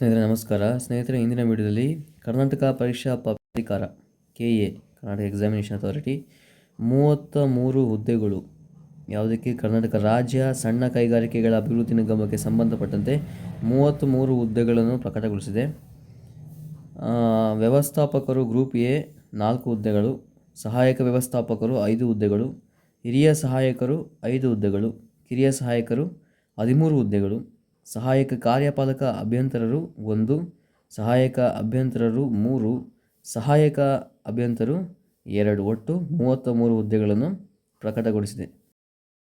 ಸ್ನೇಹಿತರೆ, ನಮಸ್ಕಾರ. ಸ್ನೇಹಿತರೆ, ಇಂದಿನ ವಿಡಿಯೋದಲ್ಲಿ ಕರ್ನಾಟಕ ಪರೀಕ್ಷಾ ಪ್ರಾಧಿಕಾರ K A Karnataka examination authority ಮೂವತ್ತ ಮೂರು ಹುದ್ದೆಗಳು, ಯಾವುದಕ್ಕೆ ಕರ್ನಾಟಕ ರಾಜ್ಯ ಸಣ್ಣ ಕೈಗಾರಿಕೆಗಳ ಅಭಿವೃದ್ಧಿ ನಿಗಮಕ್ಕೆ ಸಂಬಂಧಪಟ್ಟಂತೆ ಮೂವತ್ತ್ ಮೂರು ಹುದ್ದೆಗಳನ್ನು ಪ್ರಕಟಗೊಳಿಸಿದೆ. ವ್ಯವಸ್ಥಾಪಕರು ಗ್ರೂಪ್ ಎ, ನಾಲ್ಕು ಹುದ್ದೆಗಳು, ಸಹಾಯಕ ವ್ಯವಸ್ಥಾಪಕರು ಐದು ಹುದ್ದೆಗಳು, ಹಿರಿಯ ಸಹಾಯಕರು ಐದು ಹುದ್ದೆಗಳು, ಕಿರಿಯ ಸಹಾಯಕರು ಹದಿಮೂರು ಹುದ್ದೆಗಳು ಸಹಾಯಕ ಕಾರ್ಯಪಾಲಕ ಅಭ್ಯಂತರರು ಒಂದು, ಸಹಾಯಕ ಅಭ್ಯಂತರರು ಮೂರು, ಸಹಾಯಕ ಅಭ್ಯಂತರರು ಎರಡು. ಒಟ್ಟು ಮೂವತ್ತ ಮೂರು ಹುದ್ದೆಗಳನ್ನು ಪ್ರಕಟಗೊಳಿಸಿದೆ.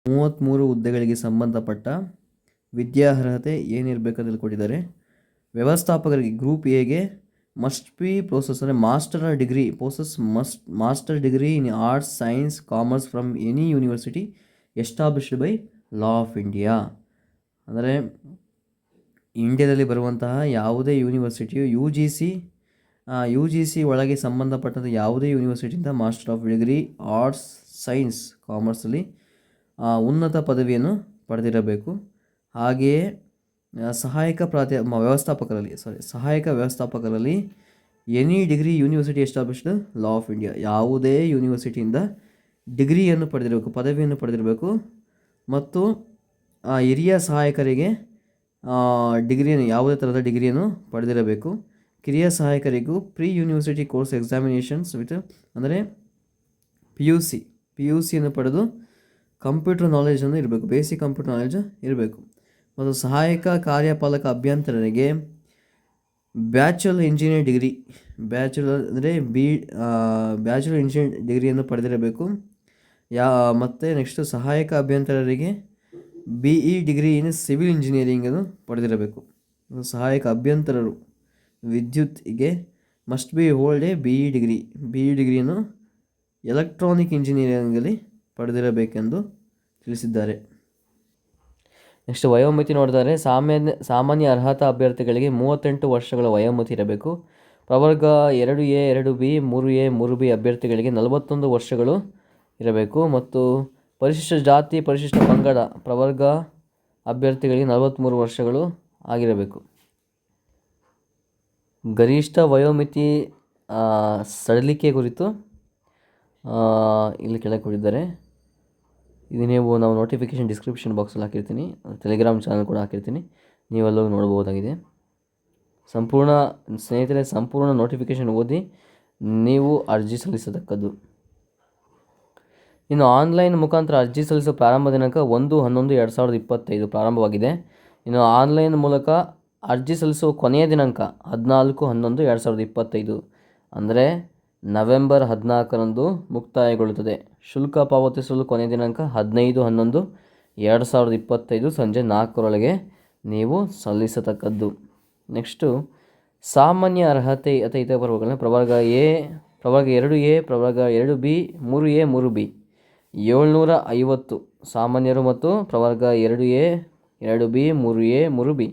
ಮೂವತ್ತ್ಮೂರು ಹುದ್ದೆಗಳಿಗೆ ಸಂಬಂಧಪಟ್ಟ ವಿದ್ಯಾರ್ಹತೆ ಏನಿರಬೇಕಂತ ಕೊಟ್ಟಿದ್ದಾರೆ ವ್ಯವಸ್ಥಾಪಕರಿಗೆ ಗ್ರೂಪ್ ಎಗೆ ಮಸ್ಟ್ ಬಿ ಪ್ರೋಸೆಸ್ ಅಂದರೆ master degree process must master degree in arts science commerce from any university established by law of India ಅಂದರೆ ಇಂಡಿಯಾದಲ್ಲಿ ಬರುವಂತಹ ಯಾವುದೇ ಯೂನಿವರ್ಸಿಟಿಯು U G C U G C ಒಳಗೆ ಸಂಬಂಧಪಟ್ಟಂಥ ಯಾವುದೇ ಯೂನಿವರ್ಸಿಟಿಯಿಂದ master of degree arts science ಕಾಮರ್ಸಲ್ಲಿ ಉನ್ನತ ಪದವಿಯನ್ನು ಪಡೆದಿರಬೇಕು. ಹಾಗೆಯೇ ಸಹಾಯಕ ಪ್ರಾಧ್ಯ ವ್ಯವಸ್ಥಾಪಕರಲ್ಲಿ ಸಾರಿ ಸಹಾಯಕ ವ್ಯವಸ್ಥಾಪಕರಲ್ಲಿ any degree university established law of India ಯಾವುದೇ ಯೂನಿವರ್ಸಿಟಿಯಿಂದ ಡಿಗ್ರಿಯನ್ನು ಪಡೆದಿರಬೇಕು, ಪದವಿಯನ್ನು ಪಡೆದಿರಬೇಕು. ಮತ್ತು ಹಿರಿಯ ಸಹಾಯಕರಿಗೆ ಡಿಗ್ರಿಯನ್ನು, ಯಾವುದೇ ಥರದ ಡಿಗ್ರಿಯನ್ನು ಪಡೆದಿರಬೇಕು. ಕಿರಿಯ ಸಹಾಯಕರಿಗೂ pre university course examinations with ಅಂದರೆ P U C P U ಸಿಯನ್ನು ಪಡೆದು ಕಂಪ್ಯೂಟರ್ ನಾಲೆಜನ್ನು ಇರಬೇಕು ಬೇಸಿಕ್ ಕಂಪ್ಯೂಟರ್ ನಾಲೆಜ್ ಇರಬೇಕು. ಮತ್ತು ಸಹಾಯಕ ಕಾರ್ಯಪಾಲಕ ಅಭ್ಯಂತರರಿಗೆ ಬ್ಯಾಚುಲರ್ ಇಂಜಿನಿಯರ್ ಡಿಗ್ರಿ ಬ್ಯಾಚುಲರ್ ಅಂದರೆ ಬಿ ಬ್ಯಾಚುಲರ್ ಇಂಜಿನಿಯರ್ ಡಿಗ್ರಿಯನ್ನು ಪಡೆದಿರಬೇಕು. ಯಾ, ಮತ್ತು ನೆಕ್ಸ್ಟು ಸಹಾಯಕ ಅಭ್ಯಂತರರಿಗೆ B E degree in civil ಇಂಜಿನಿಯರಿಂಗನ್ನು ಪಡೆದಿರಬೇಕು. ಸಹಾಯಕ ಅಭ್ಯಂತರರು ವಿದ್ಯುತ್ಗೆ must be hold a B E degree B E ಡಿಗ್ರಿಯನ್ನು electronic ಇಂಜಿನಿಯರಿಂಗಲ್ಲಿ ಪಡೆದಿರಬೇಕೆಂದು ತಿಳಿಸಿದ್ದಾರೆ. ನೆಕ್ಸ್ಟ್ ವಯೋಮಿತಿ ನೋಡಿದರೆ ಸಾಮಾನ್ಯ ಸಾಮಾನ್ಯ ಅರ್ಹತಾ ಅಭ್ಯರ್ಥಿಗಳಿಗೆ ಮೂವತ್ತೆಂಟು ವರ್ಷಗಳ ವಯೋಮಿತಿ ಇರಬೇಕು. ಪ್ರವರ್ಗ ಎರಡು ಎ, ಎರಡು ಬಿ, ಮೂರು ಎ, ಮೂರು ಬಿ ಅಭ್ಯರ್ಥಿಗಳಿಗೆ ನಲವತ್ತೊಂದು ವರ್ಷಗಳು ಇರಬೇಕು. ಮತ್ತು ಪರಿಶಿಷ್ಟ ಜಾತಿ, ಪರಿಶಿಷ್ಟ ಪಂಗಡ, ಪ್ರವರ್ಗ ಅಭ್ಯರ್ಥಿಗಳಿಗೆ ನಲವತ್ತ್ಮೂರು ವರ್ಷಗಳು ಆಗಿರಬೇಕು. ಗರಿಷ್ಠ ವಯೋಮಿತಿ ಸಡಲಿಕೆ ಕುರಿತು ಇಲ್ಲಿ ಕೆಳಗೆ ಕೊಟ್ಟಿದ್ದಾರೆ. ಇದು ನೀವು ನಾವು ನೋಟಿಫಿಕೇಷನ್ ಡಿಸ್ಕ್ರಿಪ್ಷನ್ ಬಾಕ್ಸಲ್ಲಿ ಹಾಕಿರ್ತೀನಿ ಟೆಲಿಗ್ರಾಮ್ ಚಾನಲ್ ಕೂಡ ಹಾಕಿರ್ತೀನಿ ನೀವೆಲ್ಲವೂ ನೋಡ್ಬೋದಾಗಿದೆ ಸಂಪೂರ್ಣ ಸ್ನೇಹಿತರೆ, ಸಂಪೂರ್ಣ ನೋಟಿಫಿಕೇಷನ್ ಓದಿ, ನೀವು ಅರ್ಜಿ ಸಲ್ಲಿಸತಕ್ಕದ್ದು. ಇನ್ನು ಆನ್ಲೈನ್ ಮುಖಾಂತರ ಅರ್ಜಿ ಸಲ್ಲಿಸುವ ಪ್ರಾರಂಭ ದಿನಾಂಕ ಒಂದು ಹನ್ನೊಂದು ಎರಡು ಸಾವಿರದ ಇಪ್ಪತ್ತೈದು ಪ್ರಾರಂಭವಾಗಿದೆ. ಇನ್ನು ಆನ್ಲೈನ್ ಮೂಲಕ ಅರ್ಜಿ ಸಲ್ಲಿಸುವ ಕೊನೆಯ ದಿನಾಂಕ ಹದಿನಾಲ್ಕು ಹನ್ನೊಂದು ಎರಡು ಸಾವಿರದ ಇಪ್ಪತ್ತೈದು. ಅಂದರೆ ನವೆಂಬರ್ ಹದಿನಾಲ್ಕರಂದು ಮುಕ್ತಾಯಗೊಳ್ಳುತ್ತದೆ. ಶುಲ್ಕ ಪಾವತಿಸಲು ಕೊನೆಯ ದಿನಾಂಕ ಹದಿನೈದು ಹನ್ನೊಂದು ಎರಡು ಸಾವಿರದ ಇಪ್ಪತ್ತೈದು ಸಂಜೆ ನಾಲ್ಕರೊಳಗೆ ನೀವು ಸಲ್ಲಿಸತಕ್ಕದ್ದು. ನೆಕ್ಸ್ಟು, ಸಾಮಾನ್ಯ ಅರ್ಹತೆ ಅಥವಾ ಇತರ ಪರ್ವಗಳನ್ನ ಪ್ರವರ್ಗ ಎ, ಪ್ರವರ್ಗ ಎರಡು ಎ, ಪ್ರವರ್ಗ ಎರಡು ಬಿ, ಮೂರು ಎ, ಮೂರು ಬಿ. ಏಳ್ನೂರ ಐವತ್ತು ಸಾಮಾನ್ಯರು ಮತ್ತು ಪ್ರವರ್ಗ ಎರಡು ಎ, ಎರಡು ಬಿ, ಮೂರು ಎ, ಮೂರು ಬಿ.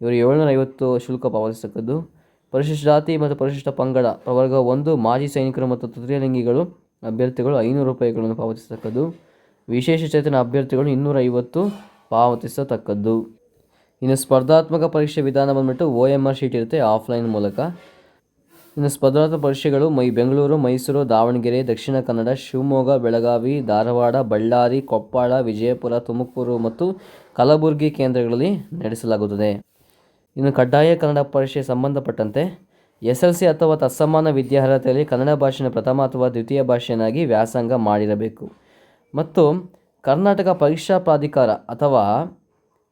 ಇವರು ಏಳ್ನೂರ ಐವತ್ತು ಶುಲ್ಕ ಪಾವತಿಸತಕ್ಕದ್ದು. ಪರಿಶಿಷ್ಟ ಜಾತಿ ಮತ್ತು ಪರಿಶಿಷ್ಟ ಪಂಗಡ, ಪ್ರವರ್ಗ ಒಂದು, ಮಾಜಿ ಸೈನಿಕರು ಮತ್ತು ತೃತೀಯ ಲಿಂಗಿಗಳು ಅಭ್ಯರ್ಥಿಗಳು ಐನೂರು ರೂಪಾಯಿಗಳನ್ನು ಪಾವತಿಸತಕ್ಕದ್ದು. ವಿಶೇಷ ಚೇತನ ಅಭ್ಯರ್ಥಿಗಳು ಇನ್ನೂರ ಐವತ್ತು ಪಾವತಿಸತಕ್ಕದ್ದು. ಇನ್ನು ಸ್ಪರ್ಧಾತ್ಮಕ ಪರೀಕ್ಷೆ ವಿಧಾನ ಬಂದ್ಬಿಟ್ಟು ಒ ಎಂ ಆರ್ ಶೀಟ್ ಇರುತ್ತೆ ಆಫ್ಲೈನ್ ಮೂಲಕ. ಇನ್ನು ಸ್ಪರ್ಧಾರ್ಥ ಪರೀಕ್ಷೆಗಳು ಮೈ, ಬೆಂಗಳೂರು, ಮೈಸೂರು, ದಾವಣಗೆರೆ, ದಕ್ಷಿಣ ಕನ್ನಡ, ಶಿವಮೊಗ್ಗ, ಬೆಳಗಾವಿ, ಧಾರವಾಡ, ಬಳ್ಳಾರಿ, ಕೊಪ್ಪಳ, ವಿಜಯಪುರ, ತುಮಕೂರು ಮತ್ತು ಕಲಬುರಗಿ ಕೇಂದ್ರಗಳಲ್ಲಿ ನಡೆಸಲಾಗುತ್ತದೆ. ಇನ್ನು ಕಡ್ಡಾಯ ಕನ್ನಡ ಪರೀಕ್ಷೆ ಸಂಬಂಧಪಟ್ಟಂತೆ ಎಸ್ ಎಲ್ ಸಿ ಅಥವಾ ತತ್ಸಮಾನ ವಿದ್ಯಾರ್ಹತೆಯಲ್ಲಿ ಕನ್ನಡ ಭಾಷೆಯ ಪ್ರಥಮ ಅಥವಾ ದ್ವಿತೀಯ ಭಾಷೆಯನ್ನಾಗಿ ವ್ಯಾಸಂಗ ಮಾಡಿರಬೇಕು. ಮತ್ತು ಕರ್ನಾಟಕ ಪರೀಕ್ಷಾ ಪ್ರಾಧಿಕಾರ ಅಥವಾ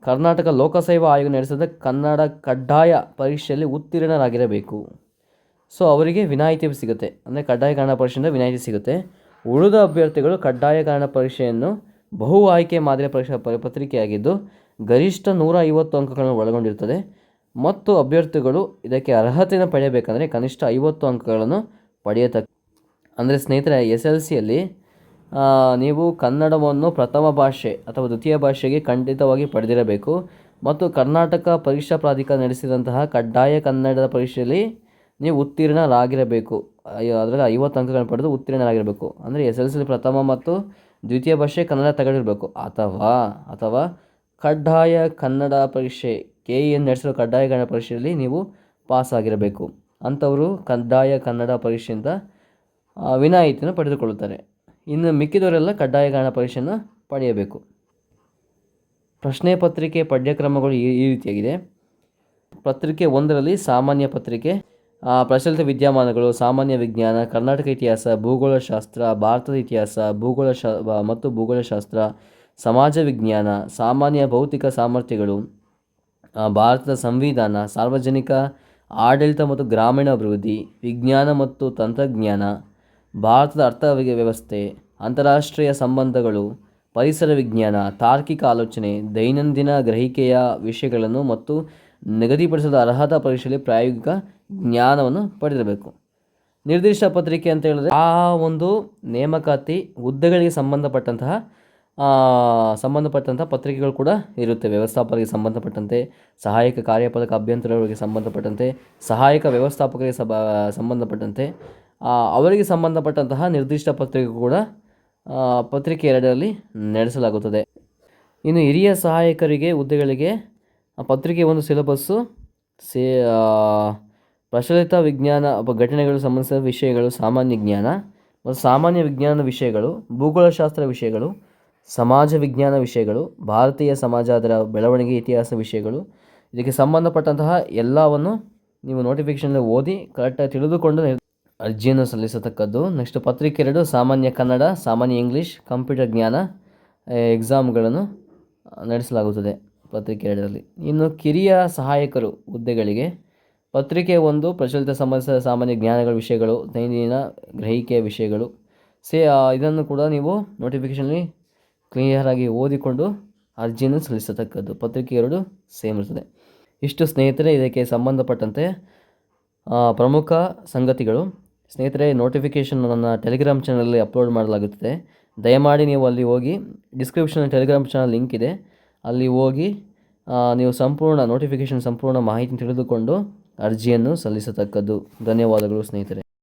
ಕರ್ನಾಟಕ ಲೋಕಸೇವಾ ಆಯೋಗ ನಡೆಸಿದ ಕನ್ನಡ ಕಡ್ಡಾಯ ಪರೀಕ್ಷೆಯಲ್ಲಿ ಉತ್ತೀರ್ಣರಾಗಿರಬೇಕು. ಸೊ ಅವರಿಗೆ ವಿನಾಯಿತಿ ಸಿಗುತ್ತೆ. ಅಂದರೆ ಕಡ್ಡಾಯ ಕನ್ನಡ ಪರೀಕ್ಷೆಯಿಂದ ವಿನಾಯಿತಿ ಸಿಗುತ್ತೆ. ಉಳಿದ ಅಭ್ಯರ್ಥಿಗಳು ಕಡ್ಡಾಯ ಕನ್ನಡ ಪರೀಕ್ಷೆಯನ್ನು ಬಹು ಆಯ್ಕೆ ಮಾದರಿ ಪರೀಕ್ಷಾ ಪತ್ರಿಕೆಯಾಗಿದ್ದು ಗರಿಷ್ಠ ನೂರ ಐವತ್ತು ಅಂಕಗಳನ್ನು ಒಳಗೊಂಡಿರುತ್ತದೆ. ಮತ್ತು ಅಭ್ಯರ್ಥಿಗಳು ಇದಕ್ಕೆ ಅರ್ಹತೆಯನ್ನು ಪಡೆಯಬೇಕಂದರೆ ಕನಿಷ್ಠ ಐವತ್ತು ಅಂಕಗಳನ್ನು ಪಡೆಯತಕ್ಕ, ಅಂದರೆ ಸ್ನೇಹಿತರೆ, ಎಸ್ ಎಲ್ ಸಿಯಲ್ಲಿ ನೀವು ಕನ್ನಡವನ್ನು ಪ್ರಥಮ ಭಾಷೆ ಅಥವಾ ದ್ವಿತೀಯ ಭಾಷೆಗೆ ಖಂಡಿತವಾಗಿ ಪಡೆದಿರಬೇಕು. ಮತ್ತು ಕರ್ನಾಟಕ ಪರೀಕ್ಷಾ ಪ್ರಾಧಿಕಾರ ನಡೆಸಿದಂತಹ ಕಡ್ಡಾಯ ಕನ್ನಡದ ಪರೀಕ್ಷೆಯಲ್ಲಿ ನೀವು ಉತ್ತೀರ್ಣರಾಗಿರಬೇಕು. ಅದರಲ್ಲಿ ಐವತ್ತು ಅಂಕಗಳನ್ನು ಪಡೆದು ಉತ್ತೀರ್ಣರಾಗಿರಬೇಕು. ಅಂದರೆ ಎಸ್ ಎಲ್ ಸಿ ಪ್ರಥಮ ಮತ್ತು ದ್ವಿತೀಯ ಭಾಷೆ ಕನ್ನಡ ತಗೊಂಡಿರಬೇಕು. ಅಥವಾ ಅಥವಾ ಕಡ್ಡಾಯ ಕನ್ನಡ ಪರೀಕ್ಷೆ, ಕೆ ಇ ಎನ್ ನಡೆಸಿರೋ ಕಡ್ಡಾಯ ಕನ್ನಡ ಪರೀಕ್ಷೆಯಲ್ಲಿ ನೀವು ಪಾಸ್ ಆಗಿರಬೇಕು ಅಂಥವರು ಕಡ್ಡಾಯ ಕನ್ನಡ ಪರೀಕ್ಷೆಯಿಂದ ವಿನಾಯಿತಿಯನ್ನು ಪಡೆದುಕೊಳ್ಳುತ್ತಾರೆ. ಇನ್ನು ಮಿಕ್ಕಿದವರೆಲ್ಲ ಕಡ್ಡಾಯ ಕನ್ನಡ ಪರೀಕ್ಷೆಯನ್ನು ಪಡೆಯಬೇಕು. ಪ್ರಶ್ನೆ ಪತ್ರಿಕೆ ಪಠ್ಯಕ್ರಮಗಳು ಈ ಈ ರೀತಿಯಾಗಿದೆ. ಪತ್ರಿಕೆ ಒಂದರಲ್ಲಿ ಸಾಮಾನ್ಯ ಪತ್ರಿಕೆ ಪ್ರಚಲಿತ ವಿದ್ಯಮಾನಗಳು, ಸಾಮಾನ್ಯ ವಿಜ್ಞಾನ, ಕರ್ನಾಟಕ ಇತಿಹಾಸ ಭೂಗೋಳಶಾಸ್ತ್ರ ಭಾರತದ ಇತಿಹಾಸ, ಭೂಗೋಳ ಶಾ ಬ- ಮತ್ತು ಭೂಗೋಳಶಾಸ್ತ್ರ ಸಮಾಜ ವಿಜ್ಞಾನ, ಸಾಮಾನ್ಯ ಭೌತಿಕ ಸಾಮರ್ಥ್ಯಗಳು ಭಾರತದ ಸಂವಿಧಾನ, ಸಾರ್ವಜನಿಕ, ಆಡಳಿತ ಮತ್ತು ಗ್ರಾಮೀಣ ಅಭಿವೃದ್ಧಿ, ವಿಜ್ಞಾನ ಮತ್ತು ತಂತ್ರಜ್ಞಾನ, ಭಾರತದ ಅರ್ಥ ವ್ಯವಸ್ಥೆ, ಅಂತಾರಾಷ್ಟ್ರೀಯ ಸಂಬಂಧಗಳು, ಪರಿಸರ ವಿಜ್ಞಾನ, ತಾರ್ಕಿಕ ಆಲೋಚನೆ, ದೈನಂದಿನ ಗ್ರಹಿಕೆಯ ವಿಷಯಗಳನ್ನು ಮತ್ತು ನಿಗದಿಪಡಿಸಿದ ಅರ್ಹತಾ ಪರೀಕ್ಷೆಯಲ್ಲಿ ಪ್ರಾಯೋಗಿಕ ಜ್ಞಾನವನ್ನು ಪಡೆದಿರಬೇಕು. ನಿರ್ದಿಷ್ಟ ಪತ್ರಿಕೆ ಅಂತ ಹೇಳಿದ್ರೆ ಆ ಒಂದು ನೇಮಕಾತಿ ಹುದ್ದೆಗಳಿಗೆ ಸಂಬಂಧಪಟ್ಟಂತಹ ಸಂಬಂಧಪಟ್ಟಂಥ ಪತ್ರಿಕೆಗಳು ಕೂಡ ಇರುತ್ತೆ ವ್ಯವಸ್ಥಾಪಕರಿಗೆ ಸಂಬಂಧಪಟ್ಟಂತೆ, ಸಹಾಯಕ ಕಾರ್ಯಪಾಲಕ ಅಭ್ಯಂತರಗಳಿಗೆ ಸಂಬಂಧಪಟ್ಟಂತೆ, ಸಹಾಯಕ ವ್ಯವಸ್ಥಾಪಕರಿಗೆ ಸಬ, ಸಂಬಂಧಪಟ್ಟಂತೆ ಅವರಿಗೆ ಸಂಬಂಧಪಟ್ಟಂತಹ ನಿರ್ದಿಷ್ಟ ಪತ್ರಿಕೆ ಕೂಡ ಪತ್ರಿಕೆ ಎರಡರಲ್ಲಿ ನಡೆಸಲಾಗುತ್ತದೆ. ಇನ್ನು ಹಿರಿಯ ಸಹಾಯಕರಿಗೆ ಹುದ್ದೆಗಳಿಗೆ ಪತ್ರಿಕೆ ಒಂದು ಸಿಲೆಬಸ್ಸು. ಸೇ ಪ್ರಚಲಿತ ವಿಜ್ಞಾನ ಘಟನೆಗಳು ಸಂಬಂಧಿಸಿದ ವಿಷಯಗಳು, ಸಾಮಾನ್ಯ ಜ್ಞಾನ ಮತ್ತು ಸಾಮಾನ್ಯ ವಿಜ್ಞಾನದ ವಿಷಯಗಳು, ಭೂಗೋಳಶಾಸ್ತ್ರ ವಿಷಯಗಳು, ಸಮಾಜ ವಿಜ್ಞಾನ ವಿಷಯಗಳು, ಭಾರತೀಯ ಸಮಾಜ ಅದರ ಬೆಳವಣಿಗೆ, ಇತಿಹಾಸ ವಿಷಯಗಳು. ಇದಕ್ಕೆ ಸಂಬಂಧಪಟ್ಟಂತಹ ಎಲ್ಲವನ್ನು ನೀವು ನೋಟಿಫಿಕೇಷನ್ ಓದಿ ಕರೆಕ್ಟಾಗಿ ತಿಳಿದುಕೊಂಡು ಅರ್ಜಿಯನ್ನು ಸಲ್ಲಿಸತಕ್ಕದ್ದು. ನೆಕ್ಸ್ಟ್ ಪತ್ರಿಕೆ ಎರಡು, ಸಾಮಾನ್ಯ ಕನ್ನಡ, ಸಾಮಾನ್ಯ ಇಂಗ್ಲೀಷ್, ಕಂಪ್ಯೂಟರ್ ಜ್ಞಾನ ಎಕ್ಸಾಮ್ಗಳನ್ನು ನಡೆಸಲಾಗುತ್ತದೆ. ಪತ್ರಿಕೆ ಎರಡರಲ್ಲಿ. ಇನ್ನು ಕಿರಿಯ ಸಹಾಯಕರು ಹುದ್ದೆಗಳಿಗೆ ಪತ್ರಿಕೆ ಒಂದು ಪ್ರಚಲಿತ ಸಮಸ್ಯೆ, ಸಾಮಾನ್ಯ ಜ್ಞಾನಗಳ ವಿಷಯಗಳು, ದೈನಂದಿನ ಗ್ರಹಿಕೆಯ ವಿಷಯಗಳು. ಸೇ ಇದನ್ನು ಕೂಡ ನೀವು ನೋಟಿಫಿಕೇಷನಲ್ಲಿ ಕ್ಲಿಯರಾಗಿ ಓದಿಕೊಂಡು ಅರ್ಜಿಯನ್ನು ಸಲ್ಲಿಸತಕ್ಕದ್ದು. ಪತ್ರಿಕೆ ಎರಡು ಸೇಮ್ ಇರ್ತದೆ. ಇಷ್ಟು ಸ್ನೇಹಿತರೆ, ಇದಕ್ಕೆ ಸಂಬಂಧಪಟ್ಟಂತೆ ಪ್ರಮುಖ ಸಂಗತಿಗಳು. ಸ್ನೇಹಿತರೆ, ನೋಟಿಫಿಕೇಷನ್ ನನ್ನ ಟೆಲಿಗ್ರಾಮ್ ಚಾನಲಲ್ಲಿ ಅಪ್ಲೋಡ್ ಮಾಡಲಾಗುತ್ತದೆ. ದಯಮಾಡಿ ನೀವು ಅಲ್ಲಿ ಹೋಗಿ ಡಿಸ್ಕ್ರಿಪ್ಷನ್ ಟೆಲಿಗ್ರಾಮ್ ಚಾನಲ್ ಲಿಂಕ್ ಇದೆ. ಅಲ್ಲಿ ಹೋಗಿ ನೀವು ಸಂಪೂರ್ಣ ನೋಟಿಫಿಕೇಷನ್ ಸಂಪೂರ್ಣ ಮಾಹಿತಿ ತಿಳಿದುಕೊಂಡು ಅರ್ಜಿಯನ್ನು ಸಲ್ಲಿಸತಕ್ಕದ್ದು. ಧನ್ಯವಾದಗಳು ಸ್ನೇಹಿತರೆ.